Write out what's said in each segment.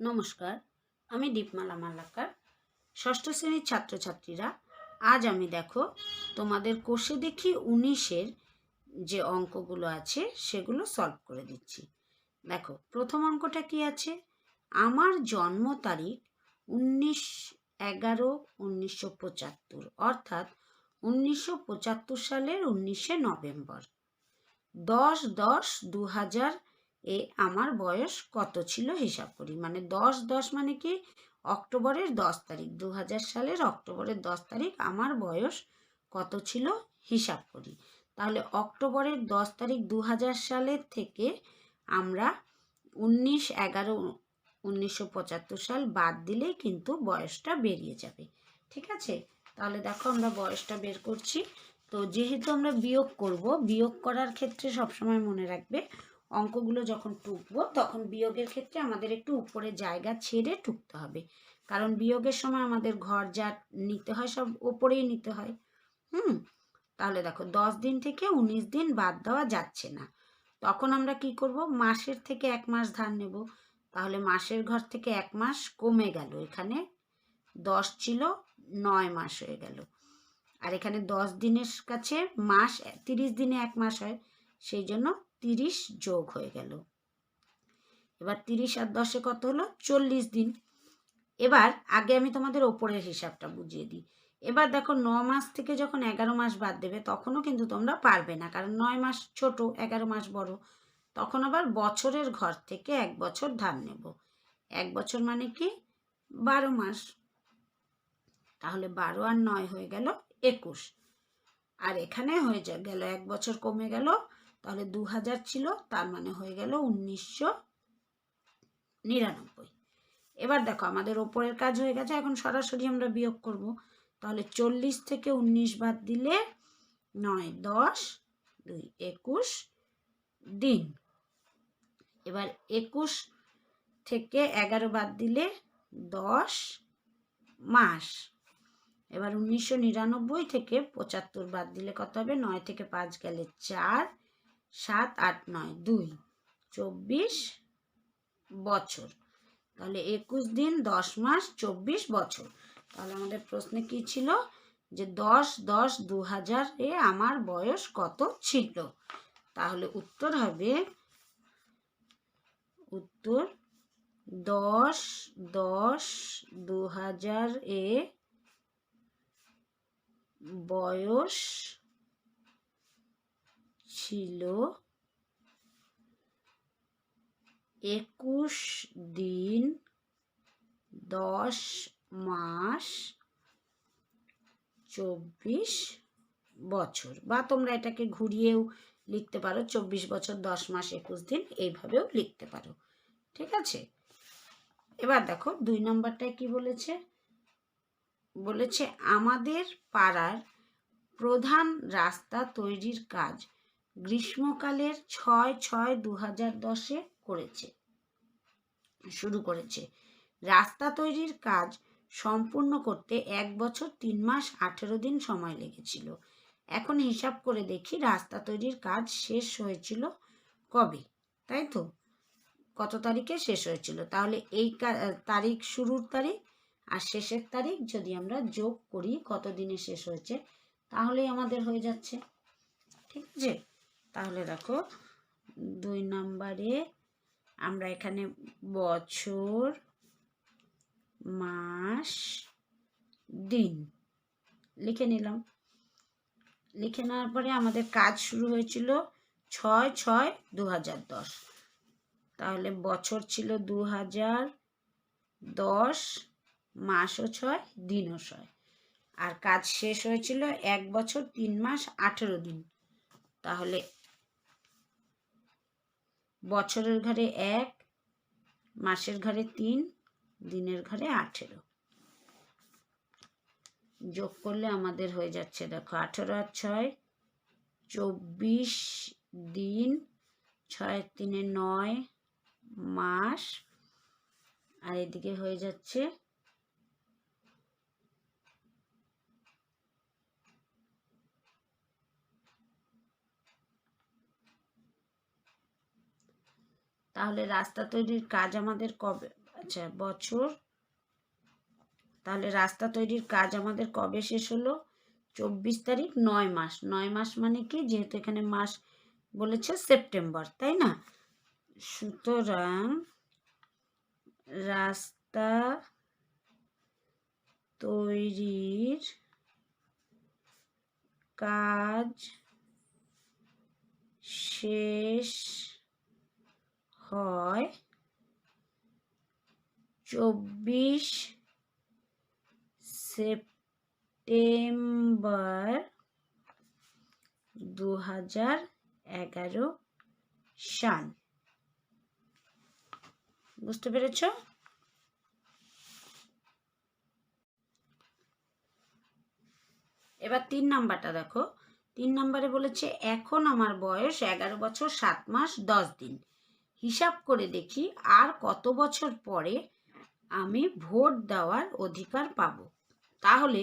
নমস্কার, আমি দীপমালা মালাকার। ষষ্ঠ শ্রেণির ছাত্রছাত্রীরা, আজ আমি দেখো তোমাদের কোষে দেখি উনিশের যে অঙ্কগুলো আছে সেগুলো সলভ করে দিচ্ছি। দেখো, প্রথম অঙ্কটা কি আছে? আমার জন্ম তারিখ উনিশ এগারো উনিশশো পঁচাত্তর, অর্থাৎ উনিশশো পঁচাত্তর সালের উনিশে নভেম্বর। দশ দশ দু হাজার এ আমার বয়স কত ছিল হিসাব করি? মানে দশ দশ মানে কি? অক্টোবরের দশ তারিখ দু হাজার সালের অক্টোবরের দশ তারিখ আমার বয়স কত ছিল? হিসাব করি। তাহলে অক্টোবরের দশ তারিখ দু হাজার সালের থেকে আমরা উনিশ, এগারো, উনিশশো সাল বাদ দিলেই কিন্তু বয়সটা বেরিয়ে যাবে। ঠিক আছে? তাহলে দেখো আমরা বয়সটা বের করছি। তো যেহেতু আমরা বিয়োগ করব, বিয়োগ করার ক্ষেত্রে সবসময় মনে রাখবে অঙ্কগুলো যখন টুকবো, তখন বিয়োগের ক্ষেত্রে আমাদের একটু উপরে জায়গা ছেড়ে টুকতে হবে। কারণ বিয়োগের সময় আমাদের ঘর যা নিতে হয় সব ওপরেই নিতে হয়। হুম? তাহলে দেখো, দশ দিন থেকে উনিশ দিন বাদ দেওয়া যাচ্ছে না। তখন আমরা কি করব? মাসের থেকে এক মাস ধার নেব। তাহলে মাসের ঘর থেকে এক মাস কমে গেল। এখানে দশ ছিল, নয় মাস হয়ে গেল। আর এখানে দশ দিনের কাছে মাস, তিরিশ দিনে এক মাস হয়। সেই জন্য তিরিশ যোগ হয়ে গেল। এবার তিরিশ আর দশে কত হলো? চল্লিশ দিন। এবার আগে আমি তোমাদের ওপরের হিসাবটা বুঝিয়ে দিই। এবার দেখো ন মাস থেকে যখন এগারো মাস বাদ দেবে, তখনও কিন্তু তোমরা পারবে না। কারণ নয় মাস ছোট, এগারো মাস বড়। তখন আবার বছরের ঘর থেকে এক বছর ধার নেব। এক বছর মানে কি? বারো মাস। তাহলে বারো আর নয় হয়ে গেল একুশ। আর এখানে হয়ে গেল এক বছর কমে গেল তাহলে দু হাজার ছিল, তার মানে হয়ে গেল উনিশশো নিরানব্বই। এবার দেখো, আমাদের ওপরের কাজ হয়ে গেছে, এখন সরাসরি আমরা বিয়োগ করব। তাহলে চল্লিশ থেকে উনিশ বাদ দিলে নয়, দশ, দুই, একুশ দিন। এবার একুশ থেকে এগারো বাদ দিলে দশ মাস। এবার উনিশশো নিরানব্বই থেকে পঁচাত্তর বাদ দিলে কত হবে? নয় থেকে পাঁচ গেলে চার। সাত, আট, নয়, দুই, চব্বিশ বছর। তাহলে একুশ দিন, দশ মাস, চব্বিশ বছর। তাহলে আমাদের প্রশ্নে কি ছিল? যে দশ দশ দু হাজার এ আমার বয়স কত ছিল? তাহলে উত্তর হবে, উত্তর দশ দশ দু হাজার এ বয়স ছিল একুশ দিন দশ মাস চব্বিশ বছর বা তোমরা এটাকে ঘুরিয়েও লিখতে পারো চব্বিশ বছর দশ মাস একুশ দিন এইভাবেও লিখতে পারো, ঠিক আছে? এবার দেখো দুই নম্বরটায় কি বলেছে? বলেছে, আমাদের পাড়ার প্রধান রাস্তা তৈরির কাজ গ্রীষ্মকালের ছয় ছয় দু হাজার দশে করেছে। শুরু করেছে। রাস্তা তৈরির কাজ সম্পূর্ণ করতে এক বছর তিন মাস আঠেরো দিন সময় লেগেছিল। এখন হিসাব করে দেখি রাস্তা তৈরির কাজ শেষ হয়েছিল কবে? তাই তো? কত তারিখে শেষ হয়েছিল? তাহলে এই তারিখ শুরুর তারিখ আর শেষের তারিখ যদি আমরা যোগ করি কত দিনে শেষ হয়েছে, তাহলেই আমাদের হয়ে যাচ্ছে। ঠিক আছে? তাহলে দেখো, দুই নম্বরে আমরা এখানে বছর, মাস, দিন লিখে নিলাম। লিখে নেওয়ার পরে আমাদের কাজ শুরু হয়েছিল ছয় ছয় দু হাজার দশ। তাহলে বছর ছিল দু হাজার দশ, মাসও ছয়, দিনও ছয়। আর কাজ শেষ হয়েছিল এক বছর, তিন মাস, আঠেরো দিন। তাহলে বছরের ঘরে এক, মাসের ঘরে তিন, দিনের ঘরে আঠেরো। যোগ করলে আমাদের হয়ে যাচ্ছে দেখো আঠেরো আর ছয়, চব্বিশ দিন, ছয় তিনে নয় মাস, আর এদিকে হয়ে যাচ্ছে তাহলে রাস্তা তৈরির কাজ আমাদের কবে আচ্ছা বছর? তাহলে রাস্তা তৈরির কাজ আমাদের কবে শেষ হলো? চব্বিশ তারিখ, নয় মাস। নয় মাস মানে কি? যেহেতু এখানে মাস বলেছে সেপ্টেম্বর, তাই না? সুতরাং রাস্তা তৈরির কাজ শেষ হয় চব্বিশ সেপ্টেম্বর দু হাজার এগারো সাল। বুঝতে পেরেছ? এবার তিন নাম্বারটা দেখো। তিন নাম্বারে বলেছে, এখন আমার বয়স এগারো বছর, সাত মাস, দশ দিন। হিসাব করে দেখি আর কত বছর পরে আমি ভোট দেওয়ার অধিকার পাব। তাহলে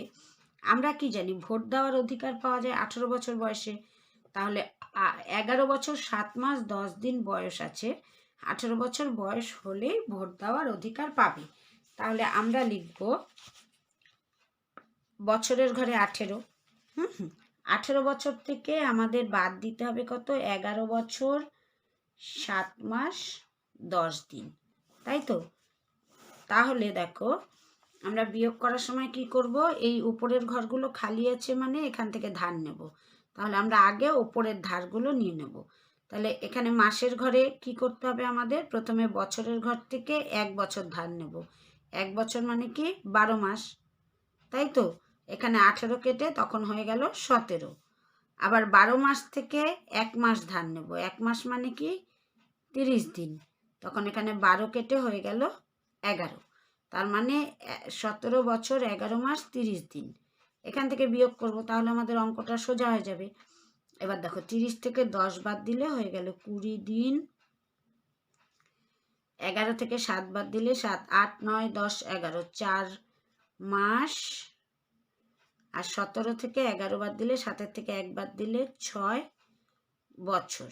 আমরা কি জানি, ভোট দেওয়ার অধিকার পাওয়া যায় আঠেরো বছর বয়সে। তাহলে এগারো বছর সাত মাস দশ দিন বয়স আছে, আঠেরো বছর বয়স হলেই ভোট দেওয়ার অধিকার পাবে। তাহলে আমরা লিখব বছরের ঘরে আঠেরো। হুম। আঠেরো বছর থেকে আমাদের বাদ দিতে হবে কত? এগারো বছর সাত মাস, দশ দিন। তাই তো? তাহলে দেখো, আমরা বিয়োগ করার সময় কি করব? এই উপরের ঘরগুলো খালি আছে মানে এখান থেকে ধার নেব। তাহলে আমরা আগে ওপরের ধারগুলো নিয়ে নেব। তাহলে এখানে মাসের ঘরে কি করতে হবে আমাদের? প্রথমে বছরের ঘর থেকে এক বছর ধার নেব। এক বছর মানে কি? বারো মাস। তাই তো? এখানে আঠেরো কেটে তখন হয়ে গেল সতেরো। আবার বারো মাস থেকে এক মাস ধার নেব। এক মাস মানে কি? তিরিশ দিন। তখন এখানে বারো কেটে হয়ে গেল এগারো। তার মানে সতেরো বছর, এগারো মাস, তিরিশ দিন। এখান থেকে বিয়োগ করব, তাহলে আমাদের অঙ্কটা সোজা হয়ে যাবে। এবার দেখো, তিরিশ থেকে দশ বাদ দিলে হয়ে গেল কুড়ি দিন। এগারো থেকে সাত বাদ দিলে সাত, আট, নয়, দশ, এগারো, চার মাস আর সতেরো থেকে এগারো বাদ দিলে সাতের থেকে এক বাদ দিলে ছয় বছর।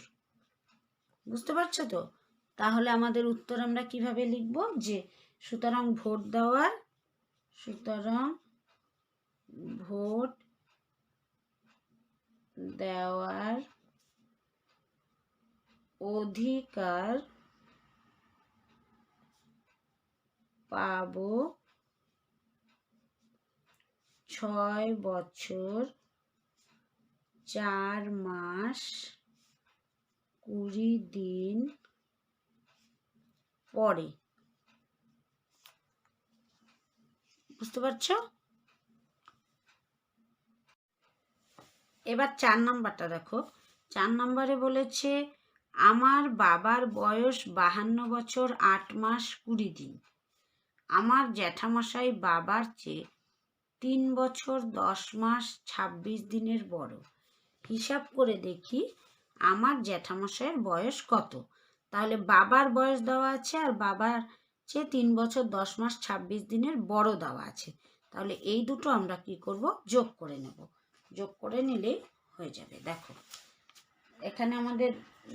বুঝতে পারছ তো? তাহলে আমাদের উত্তর আমরা কীভাবে লিখব? যে সুতরাং ভোট দেওয়ার, সুতরাং ভোট দেওয়ার অধিকার পাব ছয় বছর, চার মাস, কুড়ি দিন পরে। বুঝতে পারছ? এবার চার নাম্বারটা দেখো। চার নাম্বারে বলেছে, আমার বাবার বয়স বাহান্ন বছর আট মাস কুড়ি দিন। আমার জ্যাঠামশাই বাবার চেয়ে তিন বছর, দশ মাস, ছাব্বিশ দিনের বড়। হিসাব করে দেখি আমার জ্যাঠামশাইয়ের বয়স কত। তাহলে বাবার বয়স দেওয়া আছে আর বাবার চেয়ে তিন বছর, দশ মাস, ছাব্বিশ দিনের বড় দেওয়া আছে। তাহলে এই দুটো আমরা কি করব? যোগ করে নেব। যোগ করে নিলেই হয়ে যাবে। দেখো, এখানে আমাদের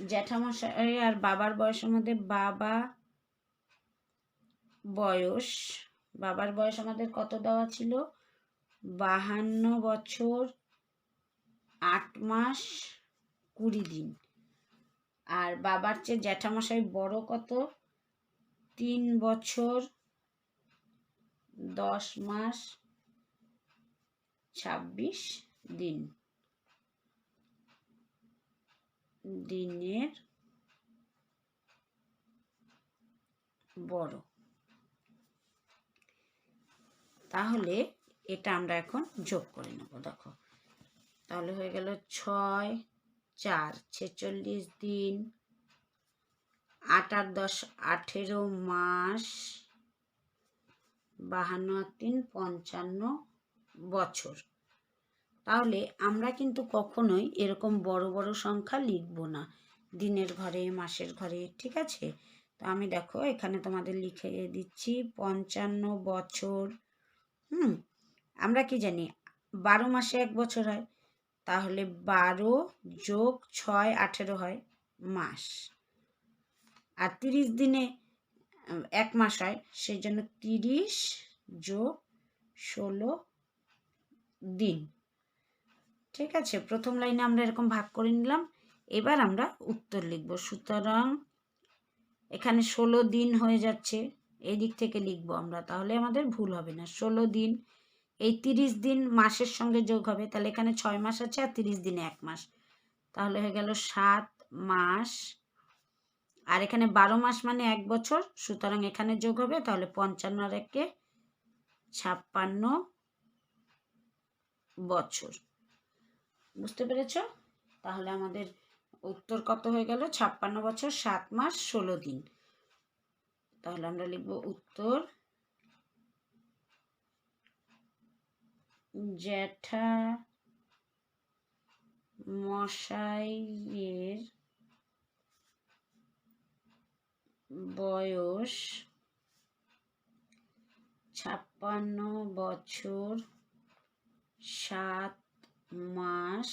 জ্যাঠামশাই আর বাবার বয়সের মধ্যে বাবা বয়স। বাবার বয়স আমাদের কত দেওয়া ছিল? বাহান্ন বছর, আট মাস, কুড়ি দিন। আর বাবার চেয়ে জ্যাঠামশাই বড় কত? তিন বছর, দশ মাস, ছাব্বিশ দিন। দিনের বড়। তাহলে এটা আমরা এখন যোগ করে নেব, দেখো। তাহলে হয়ে গেল ছয়, চার, ছেচল্লিশ দিন, আট আর দশ আঠেরো মাস, বাহান্ন তিন, পঞ্চান্ন বছর। তাহলে আমরা কিন্তু কখনোই এরকম বড় বড় সংখ্যা লিখব না, দিনের ঘরে, মাসের ঘরে, ঠিক আছে? তো আমি দেখো এখানে তোমাদের লিখে দিচ্ছি, পঞ্চান্ন বছর, হুম? আমরা কি জানি? বারো মাসে এক বছর হয়। তাহলে বারো যোগ ছয় আঠেরো হয় মাস। আর তিরিশ দিনে এক মাস হয়। সেই জন্য তিরিশ যোগ ষোলো দিন। ঠিক আছে? প্রথম লাইনে আমরা এরকম ভাগ করে নিলাম। এবার আমরা উত্তর লিখব। সুতরাং এখানে ষোলো দিন হয়ে যাচ্ছে। এই দিক থেকে লিখব আমরা। তাহলে আমাদের ভুল হবে না। ষোলো দিন এই তিরিশ দিন মাসের সঙ্গে যোগ হবে, তাহলে এখানে ছয় মাস আছে আর তিরিশ দিনে এক মাস। তাহলে হয়ে গেল সাত মাস। আর এখানে বারো মাস মানে এক বছর, সুতরাং এখানে যোগ হবে, তাহলে পঞ্চান্ন আর একে ছাপ্পান্ন বছর। বুঝতে পেরেছ? তাহলে আমাদের উত্তর কত হয়ে গেল? ছাপ্পান্ন বছর, সাত মাস, ষোলো দিন। তাহলে আমরা লিখব উত্তর। জ্যাঠা মশাইয়ের বয়স ছাপ্পান্ন বছর সাত মাস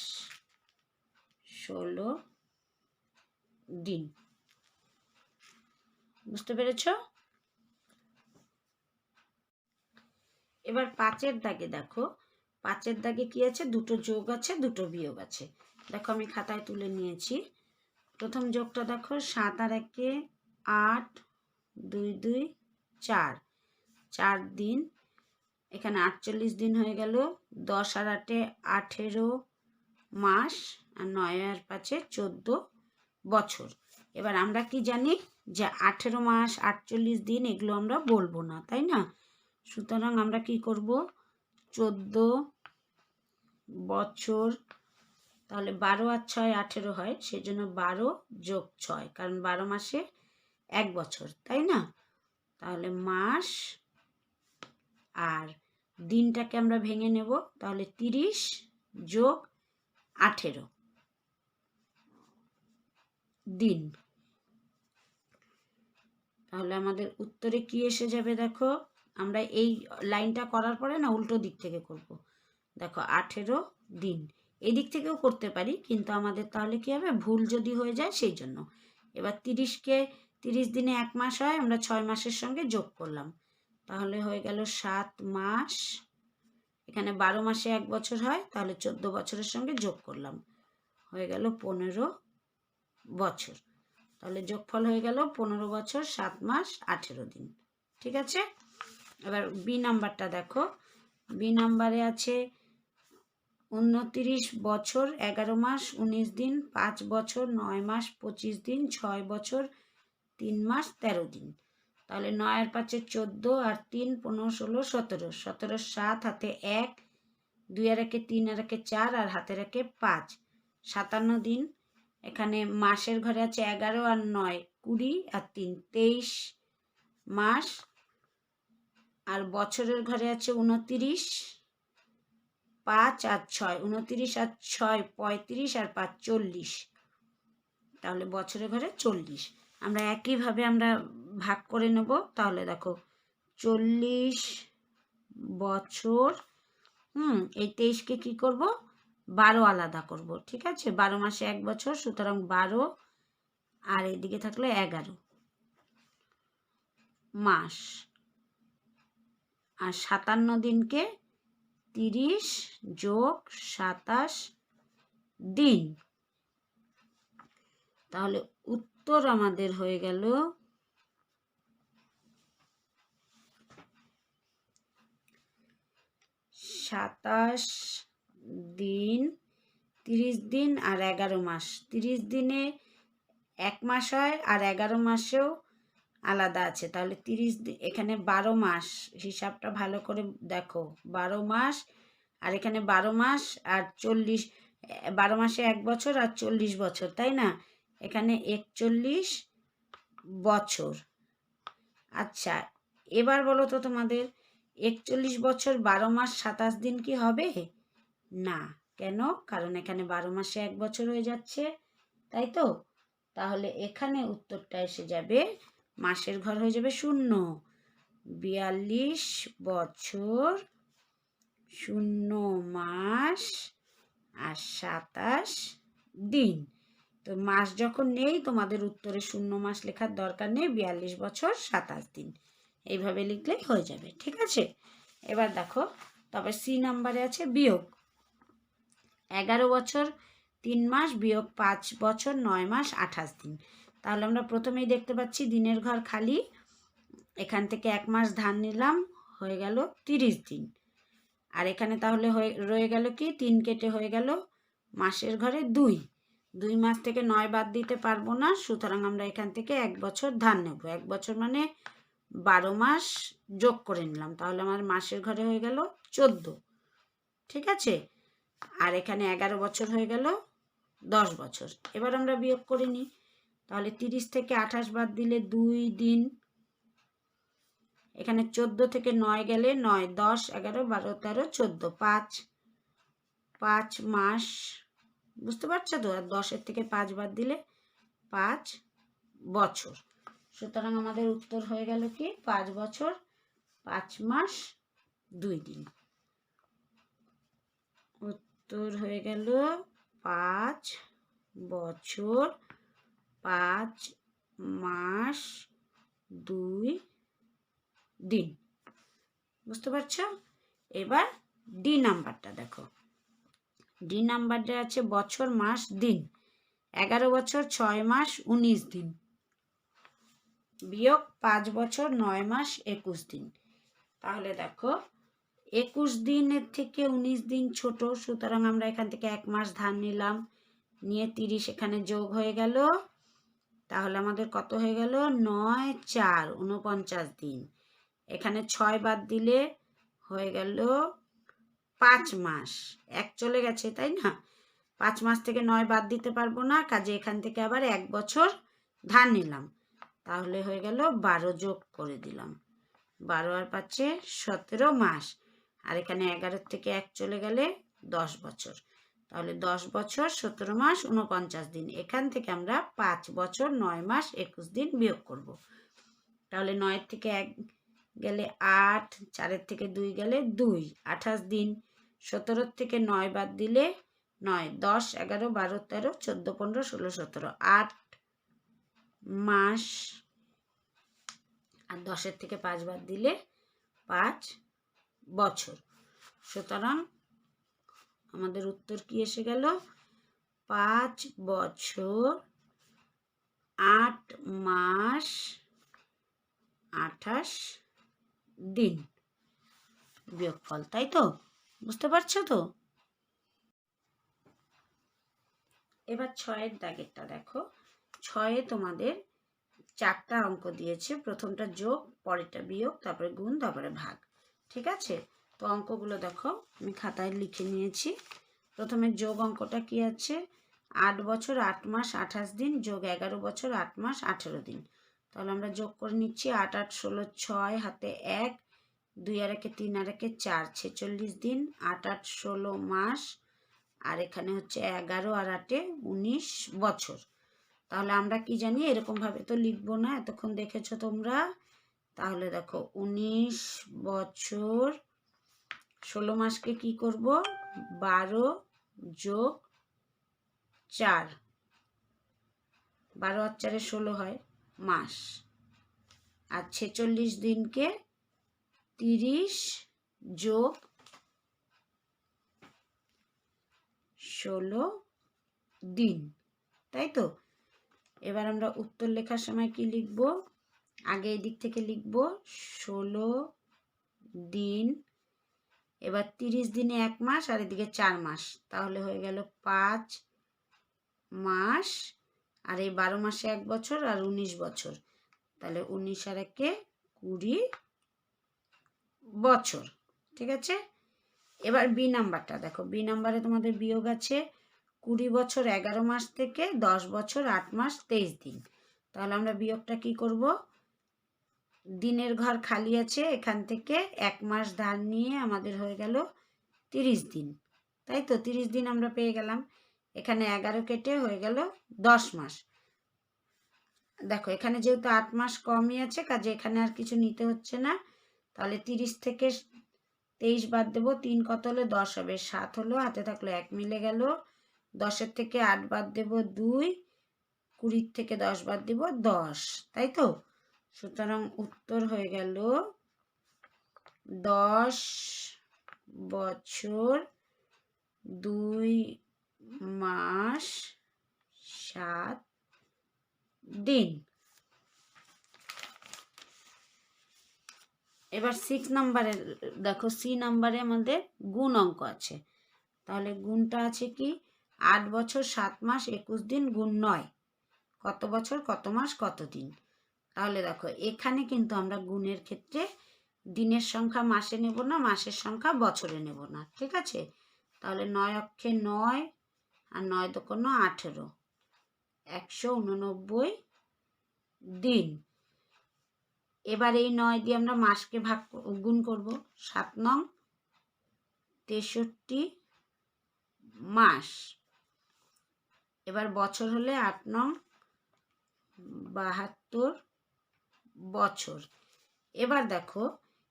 ষোলো দিন। বুঝতে পেরেছ? এবার পাঁচের দাগে দেখো। পাঁচের দাগে কি আছে? দুটো যোগ আছে, দুটো বিয়োগ আছে। দেখো আমি খাতায় তুলে নিয়েছি। প্রথম যোগটা দেখো, সাত আর একে আট, দুই দুই, চার। চার দিন, এখানে আটচল্লিশ দিন হয়ে গেল। দশ আর আটে আঠেরো মাস, আর নয় আর পাঁচে চোদ্দ বছর। এবার আমরা কি জানি যে আঠেরো মাস, আটচল্লিশ দিন, এগুলো আমরা বলব না, তাই না? সুতরাং আমরা কি করব? চোদ্দ বছর, তাহলে বারো আর ছয় আঠেরো হয় সেই জন্য বারো যোগ ছয়, কারণ বারো মাসে এক বছর, তাই না? তাহলে মাস আর দিনটাকে আমরা ভেঙে নেব, তাহলে তিরিশ যোগ আঠেরো। দিন। তাহলে আমাদের উত্তরে কি এসে যাবে দেখো? আমরা এই লাইনটা করার পরে না উল্টো দিক থেকে করব। দেখো, আঠেরো দিন। এদিক থেকেও করতে পারি, কিন্তু আমাদের তাহলে কি হবে? ভুল যদি হয়ে যায়, সেই জন্য। এবার তিরিশকে, তিরিশ দিনে এক মাস হয়, আমরা ছয় মাসের সঙ্গে যোগ করলাম। তাহলে হয়ে গেল সাত মাস। এখানে বারো মাসে এক বছর হয়, তাহলে চোদ্দ বছরের সঙ্গে যোগ করলাম। হয়ে গেল পনেরো বছর। তাহলে যোগফল হয়ে গেল পনেরো বছর, সাত মাস, আঠেরো দিন। ঠিক আছে? এবার বি নাম্বারটা দেখো। বি নাম্বারে আছে উনতিরিশ বছর, এগারো মাস, উনিশ দিন, পাঁচ বছর, নয় মাস, পঁচিশ দিন, ছয় বছর, তিন মাস, তেরো দিন। তাহলে নয় আর পাঁচে চোদ্দ আর তিন, পনেরো, ষোলো, সতেরো। সতেরো, সাত, হাতে এক, দুই আর একে তিন আর একে চার আর হাতের একে পাঁচ। সাতান্ন দিন, এখানে মাসের ঘরে আছে এগারো আর নয়, কুড়ি আর তিন, তেইশ মাস। আর বছরের ঘরে আছে উনতিরিশ পাঁচ আর ছয়, উনত্রিশ আর ছয়, পঁয়ত্রিশ আর পাঁচ, চল্লিশ। তাহলে বছরে ঘরে চল্লিশ। আমরা একইভাবে আমরা ভাগ করে নেব। তাহলে দেখো, চল্লিশ বছর, হুম, এই তেইশকে কি করব? বারো আলাদা করব, ঠিক আছে? বারো মাসে এক বছর, সুতরাং বারো, আর এদিকে থাকল এগারো মাস। আর সাতান্ন দিনকে তিরিশ যোগ সাতাশ দিন। তাহলে উত্তর আমাদের হয়ে গেল সাতাশ দিন, তিরিশ দিন আর এগারো মাস। তিরিশ দিনে এক মাস হয় আর এগারো মাসেও আলাদা আছে। তাহলে তিরিশ এখানে বারো মাস, হিসাবটা ভালো করে দেখো। বারো মাস, আর এখানে বারো মাস, আর চল্লিশ বারো মাসে এক বছর, আর চল্লিশ বছর, তাই না? এখানে একচল্লিশ বছর। আচ্ছা এবার বলো তো তোমাদের, একচল্লিশ বছর, বারো মাস, সাতাশ দিন কি হবে? না। কেন? কারণ এখানে বারো মাসে এক বছর হয়ে যাচ্ছে, তাই তো? তাহলে এখানে উত্তরটা এসে যাবে মাসের ঘর হয়ে যাবে শূন্য। বিয়াল্লিশ বছর শূন্য মাস আর সাতাশ দিন। তো মাস যখন নেই, তোমাদের উত্তরে শূন্য মাস লেখার দরকার নেই, বিয়াল্লিশ বছর সাতাশ দিন। এইভাবে লিখলেই হয়ে যাবে, ঠিক আছে? এবার দেখো, তবে সি নাম্বারে আছে বিয়োগ। এগারো বছর, তিন মাস, বিয়োগ পাঁচ বছর, নয় মাস, আঠাশ দিন। তাহলে আমরা প্রথমেই দেখতে পাচ্ছি দিনের ঘর খালি। এখান থেকে এক মাস ধান নিলাম, হয়ে গেল তিরিশ দিন। আর এখানে তাহলে হয়ে, রয়ে গেল কি? তিন কেটে হয়ে গেল মাসের ঘরে দুই। দুই মাস থেকে নয় বাদ দিতে পারব না, সুতরাং আমরা এখান থেকে এক বছর ধান নেব। এক বছর মানে বারো মাস যোগ করে নিলাম, তাহলে আমার মাসের ঘরে হয়ে গেল চোদ্দ। ঠিক আছে? আর এখানে এগারো বছর হয়ে গেল দশ বছর। এবার আমরা বিয়োগ করে নিই। তাহলে তিরিশ থেকে আঠাশ বাদ দিলে দুই দিন, এখানে চোদ্দ থেকে নয় গেলে নয়, দশ, এগারো, বারো, তেরো, চোদ্দ, পাঁচ পাঁচ মাস, বুঝতে পারছ তো? আর দশের থেকে পাঁচ বাদ দিলে পাঁচ বছর। সুতরাং আমাদের উত্তর হয়ে গেল কি? পাঁচ বছর, পাঁচ মাস, দুই দিন। উত্তর হয়ে গেল পাঁচ বছর পাঁচ মাস দুই দিন। বুঝতে পারছ? এবার ডি নাম্বারটা দেখো। ডি নাম্বারটা আছে বছর, মাস, দিন। এগারো বছর, ছয় মাস, উনিশ দিন। বিয়োগ পাঁচ বছর, নয় মাস, একুশ দিন। তাহলে দেখো, একুশ দিনের থেকে উনিশ দিন ছোট, সুতরাং আমরা এখান থেকে এক মাস ধান নিলাম। নিয়ে তিরিশ এখানে যোগ হয়ে গেল। তাহলে আমাদের কত হয়ে গেল? নয় চার উনপঞ্চাশ দিন। এখানে ছয় বাদ দিলে হয়ে গেল পাঁচ মাস। এক চলে গেছে, তাই না? পাঁচ মাস থেকে নয় বাদ দিতে পারব না, কাজে এখান থেকে আবার এক বছর ধান নিলাম। তাহলে হয়ে গেল বারো যোগ করে দিলাম। বারো আর পাচ্ছে সতেরো মাস। আর এখানে এগারো থেকে এক চলে গেলে দশ বছর। তাহলে দশ বছর, সতেরো মাস উনপঞ্চাশ দিন। এখান থেকে আমরা পাঁচ বছর, নয় মাস, একুশ দিন বিয়োগ করব। তাহলে নয়ের থেকে এক গেলে আট, চারের থেকে দুই গেলে দুই, আঠাশ দিন। সতেরোর থেকে নয় বাদ দিলে নয়, দশ, এগারো, বারো, তেরো, চোদ্দ, পনেরো, ষোলো, সতেরো, আট মাস। আর দশের থেকে পাঁচ বাদ দিলে পাঁচ বছর। সুতরাং আমাদের উত্তর কি এসে গেল? পাঁচ বছর, আট মাস, আঠাশ দিন। বিয়োগফল, তাই তো? বুঝতে পারছ তো? এবার ছয়ের দাগেরটা দেখো। ছয়ে তোমাদের চারটা অঙ্ক দিয়েছে। প্রথমটা যোগ, পরেরটা বিয়োগ, তারপরে গুণ, তারপরে ভাগ। ঠিক আছে? তো অঙ্কগুলো দেখো, আমি খাতায় লিখে নিয়েছি। প্রথমে যোগ অঙ্কটা কি আছে? আট বছর আট মাস আঠাশ দিন, যোগ এগারো বছর আট মাস আঠেরো দিন। তাহলে আমরা যোগ করে নিচ্ছি আট আট, ষোলো, ছয়, হাতে এক, দুই আর একে তিন আর একে চার, ছেচল্লিশ দিন, আট আট, ষোলো মাস, আর এখানে হচ্ছে এগারো আর আটে উনিশ বছর। তাহলে আমরা কি জানি? এরকমভাবে তো লিখব না, এতক্ষণ দেখেছ তোমরা। তাহলে দেখো, উনিশ বছর ষোলো মাসকে কি করব? বারো যোগ চার। বারো আর চারে ষোলো হয় মাস। আর ছেচল্লিশ দিনকে তিরিশ যোগ ষোলো দিন। তাই তো? এবার আমরা উত্তর লেখার সময় কি লিখব? আগে এই দিক থেকে লিখব, ষোলো দিন এবার তিরিশ দিনে এক মাস আর এদিকে চার মাস। তাহলে হয়ে গেল পাঁচ মাস আর এই বারো মাসে এক বছর আর উনিশ বছর। তাহলে উনিশ আর একে কুড়ি বছর, ঠিক আছে? এবার বি নাম্বারটা, দেখো বি নাম্বারে তোমাদের বিয়োগ আছে কুড়ি বছর এগারো মাস থেকে দশ বছর আট মাস তেইশ দিন। তাহলে আমরা বিয়োগটা কি করব? দিনের ঘর খালি আছে, এখান থেকে এক মাস ধার নিয়ে আমাদের হয়ে গেল তিরিশ দিন। তাই তো? তিরিশ দিন আমরা পেয়ে গেলাম। এখানে এগারো কেটে হয়ে গেল দশ মাস। দেখো, এখানে যেহেতু আট মাস কমই আছে, কাজে এখানে আর কিছু নিতে হচ্ছে না। তাহলে তিরিশ থেকে তেইশ বাদ দেবো। তিন কত হলো? দশ হবে। সাত হলো। হাতে থাকল এক মিলে গেল। দশের থেকে আট বাদ দেবো দুই। কুড়ির থেকে দশ বাদ দিব দশ। তাই তো? সুতরাং উত্তর হয়ে গেল দশ বছর, দুই মাস, সাত দিন। এবার সিক্স নাম্বারে দেখো সি নাম্বারে আমাদের গুণ অঙ্ক আছে। তাহলে গুণটা আছে কি? আট বছর, সাত মাস, একুশ দিন, গুণ নয়। কত বছর, কত মাস, কত দিন? তাহলে দেখো, এখানে কিন্তু আমরা গুণের ক্ষেত্রে দিনের সংখ্যা মাসে নেব না, মাসের সংখ্যা বছরে নেব না, ঠিক আছে? তাহলে নয় অক্ষে নয় আর নয় দোকানো আঠেরো, একশো উননব্বই দিন। এবার এই নয় দিয়ে আমরা মাসকে ভাগ গুণ করব, সাত নং তেষট্টি মাস। এবার বছর হলে আট নং বাহাত্তর বছর। এবার দেখো,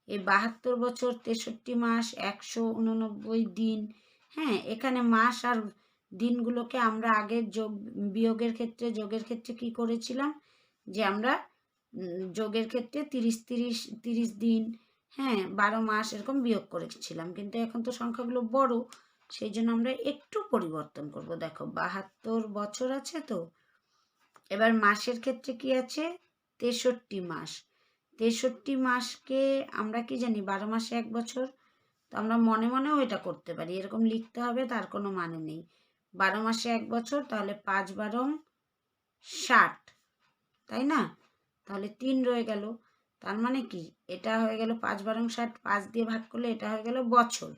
এই বাহাত্তর বছর, তেষট্টি মাস, একশো উননব্বই দিন হ্যাঁ এখানে মাস আর দিনগুলোকে আমরা আগে যোগ, বিয়োগের ক্ষেত্রে, যোগের ক্ষেত্রে কি করেছিলাম? যে আমরা যোগের ক্ষেত্রে তিরিশ তিরিশ তিরিশ দিন হ্যাঁ বারো মাস এরকম বিয়োগ করেছিলাম। কিন্তু এখন তো সংখ্যাগুলো বড়, সেই জন্য আমরা একটু পরিবর্তন করব। দেখো, বাহাত্তর বছর আছে তো, এবার মাসের ক্ষেত্রে কি আছে? তেষট্টি মাস। তেষট্টি মাসকে আমরা কি জানি, বারো মাসে এক বছর? তো আমরা মনে মনেও এটা করতে পারি। এরকম লিখতে হবে, তার কোনো মানে নেই। বারো মাসে এক বছর, তাহলে পাঁচ বারো ষাট। তাই না? তাহলে তিন রয়ে গেল। তার মানে কি? এটা হয়ে গেল পাঁচ বারো ষাট, পাঁচ দিয়ে ভাগ করলে এটা হয়ে গেল বছর।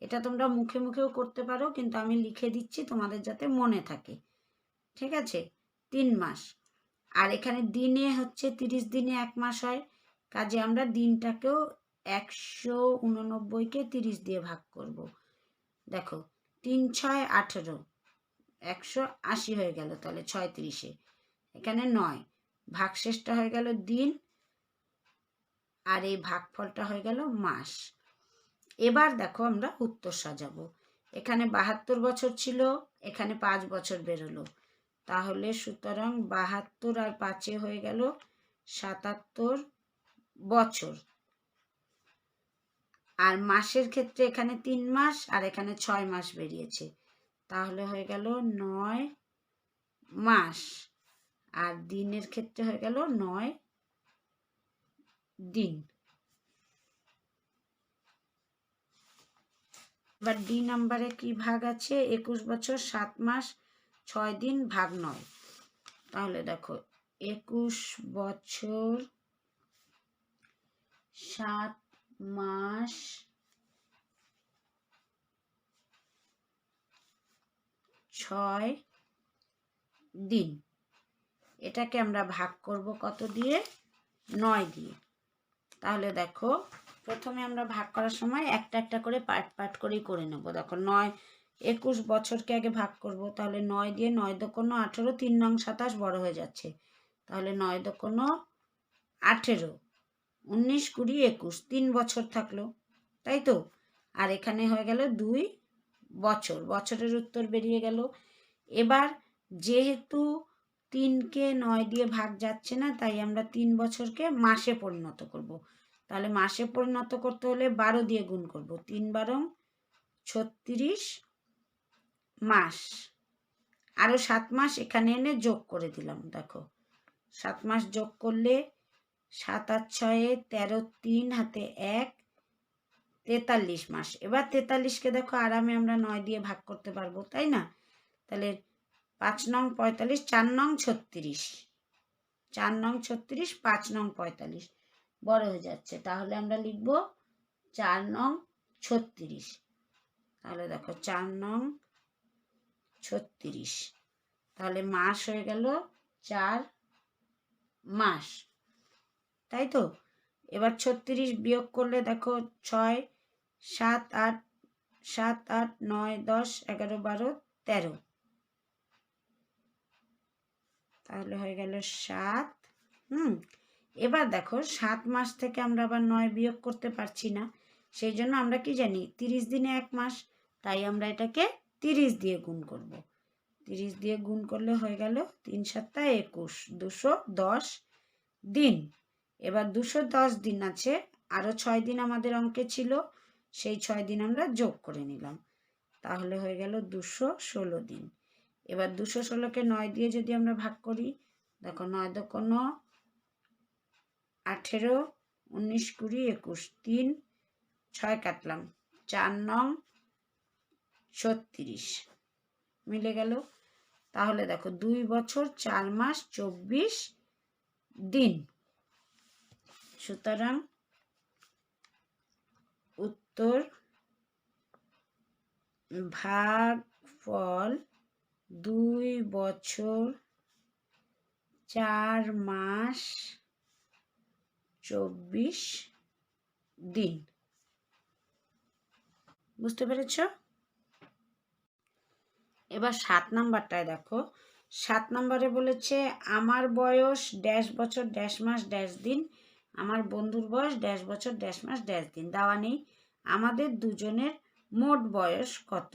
এটা তোমরা মুখে মুখেও করতে পারো, কিন্তু আমি লিখে দিচ্ছি তোমাদের যাতে মনে থাকে। ঠিক আছে? তিন মাস। আর এখানে দিনে হচ্ছে তিরিশ দিনে এক মাস হয়। কাজে আমরা দিনটাকেও একশো উননব্বইকে তিরিশ দিয়ে ভাগ করব। দেখো, তিন ছয় আঠেরো, একশো আশি হয়ে গেল তাহলে ছয় তিরিশে। এখানে নয়, ভাগশেষটা হয়ে গেল দিন আর এই ভাগফলটা হয়ে গেল মাস। এবার দেখো আমরা উত্তর সাজাবো। এখানে বাহাত্তর বছর ছিল, এখানে পাঁচ বছর বেরোলো। তাহলে সুতরাং বাহাত্তর আর পাঁচে হয়ে গেল সাতাত্তর বছর। আর মাসের ক্ষেত্রে এখানে তিন মাস আর এখানে ছয় মাস বেরিয়েছে। তাহলে হয়ে গেল নয় মাস। আর দিনের ক্ষেত্রে হয়ে গেল নয় দিন। এবার ডি নাম্বারে কি ভাগ আছে? একুশ বছর, সাত মাস ছয় দিন ভাগ নয়। তাহলে দেখো, একুশ বছর সাত মাস ছয় দিন। এটাকে আমরা ভাগ করব কত দিয়ে? নয় দিয়ে। তাহলে দেখো, প্রথমে আমরা ভাগ করার সময় একটা একটা করে পার্ট পার্ট করেই করে নেব। দেখো, নয় একুশ বছরকে আগে ভাগ করব, তাহলে নয় দিয়ে নয় দোকানো আঠেরো, তিন নং সাতাশ বড় হয়ে যাচ্ছে। তাহলে নয় দোকানো আঠেরো, উনিশ কুড়ি একুশ, তিন বছর থাকল, তাই তো? আর এখানে হয়ে গেল দুই বছর, বছরের উত্তর বেরিয়ে গেল। এবার যেহেতু তিনকে নয় দিয়ে ভাগ যাচ্ছে না, তাই আমরা তিন বছরকে মাসে পরিণত করব। তাহলে মাসে পরিণত করতে হলে বারো দিয়ে গুণ করব, তিন বারো ছত্রিশ মাস। আরও সাত মাস এখানে এনে যোগ করে দিলাম, দেখো। সাত মাস যোগ করলে সাত আট ছয়ে, তেরো তিন, হাতে এক, তেতাল্লিশ মাস। এবার তেতাল্লিশকে দেখো আরামে আমরা নয় দিয়ে ভাগ করতে পারব, তাই না? তাহলে পাঁচ নং পঁয়তাল্লিশ, চার নং ছত্রিশ। চার নং ছত্রিশ, পাঁচ নং পঁয়তাল্লিশ। বড় হয়ে যাচ্ছে। তাহলে আমরা লিখব চার নং ছত্রিশ। তাহলে দেখো চার নং ছত্রিশ। তাহলে মাস হয়ে গেল চার মাস। তাই তো? এবার ছত্রিশ বিয়োগ করলে দেখো ছয়, সাত আট সাত আট, নয়, দশ, এগারো, বারো, তেরো। তাহলে হয়ে গেল সাত। হুম, এবার দেখো সাত মাস থেকে আমরা আবার নয় বিয়োগ করতে পারছি না। সেই জন্য আমরা কি জানি, তিরিশ দিনে এক মাস, তাই আমরা এটাকে তিরিশ দিয়ে গুণ করব। তিরিশ দিয়ে গুণ করলে হয়ে গেল তিন সাতটা একুশ। দুশো দশ দিন। এবার দুশো দশ দিন আছে আরও ছয় দিন আমাদের অঙ্কে ছিল, সেই ছয় দিন আমরা যোগ করে নিলাম। তাহলে হয়ে গেল দুশো ষোলো দিন। এবার দুশো ষোলোকে নয় দিয়ে যদি আমরা ভাগ করি, দেখো নয় দোকানো আঠেরো, উনিশ কুড়ি, একুশ, তিন, ছয় কাটলাম। চার নং ছত্রিশ। মিলে গেল। তাহলে দেখো দুই বছর, চার মাস, চব্বিশ দিন। সুতরাং উত্তর ভাগ ফল দুই বছর, চার মাস, চব্বিশ দিন। বুঝতে পেরেছ? এবার সাত নাম্বারটায় দেখো। সাত নম্বরে বলেছে, আমার বয়স ড্যাশ বছর ড্যাশ মাস ড্যাশ দিন, আমার বন্ধুর বয়স ড্যাশ বছর ড্যাশ মাস ড্যাশ দিন। দেওয়া নেই। আমাদের দুজনের মোট বয়স কত?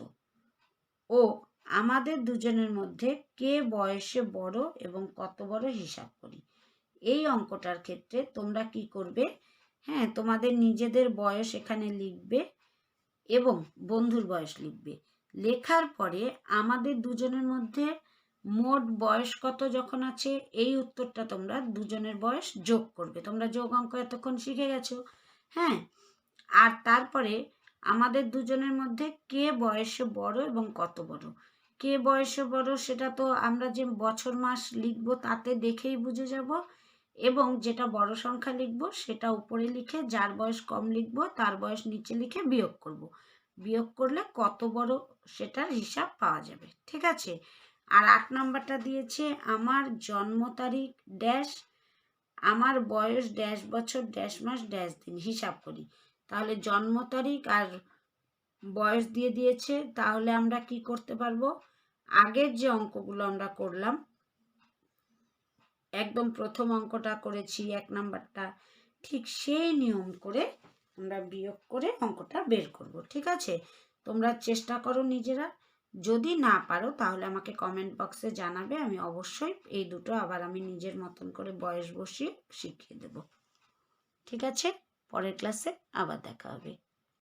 ও, আমাদের দুজনের মধ্যে কে বয়সে বড় এবং কত বড় হিসাব করি? এই অঙ্কটার ক্ষেত্রে তোমরা কি করবে? হ্যাঁ তোমাদের নিজেদের বয়স এখানে লিখবে এবং বন্ধুর বয়স লিখবে। লেখার পরে আমাদের দুজনের মধ্যে মোট বয়স কত যখন আছে? এই উত্তরটা তোমরা দুজনের বয়স যোগ করবে। তোমরা যোগ অঙ্ক এতক্ষণ শিখে গেছো। হ্যাঁ? আর তারপরে আমাদের দুজনের মধ্যে কে বয়সে বড় এবং কত বড়? কে বয়সে বড় সেটা তো আমরা যে বছর মাস লিখব তাতে দেখেই বুঝে যাব। এবং যেটা বড় সংখ্যা লিখব সেটা উপরে লিখে, যার বয়স কম লিখব, তার বয়স নিচে লিখে বিয়োগ করব। বিয়োগ করলে কত বড় সেটার হিসাব পাওয়া যাবে, ঠিক আছে? আর আট নাম্বারটা দিয়েছে, আমার জন্ম তারিখ ড্যাশ, আমার বয়স ড্যাশ, বছর ড্যাশ, মাস ড্যাশ দিন, হিসাব করি। তাহলে জন্ম তারিখ আর বয়স দিয়ে দিয়েছে, তাহলে আমরা কি করতে পারব? আগের যে অঙ্কগুলো আমরা করলাম, একদম প্রথম অঙ্কটা করেছি, এক নাম্বারটা, ঠিক সেই নিয়ম করে আমরা বিয়োগ করে অঙ্কটা বের করব, ঠিক আছে? তোমরা চেষ্টা করো নিজেরা। যদি না পারো, তাহলে আমাকে কমেন্ট বক্সে জানাবে, আমি অবশ্যই এই দুটো আবার আমি নিজের মতন করে বয়স বসিয়ে শিখিয়ে দেব। ঠিক আছে? পরের ক্লাসে আবার দেখা হবে।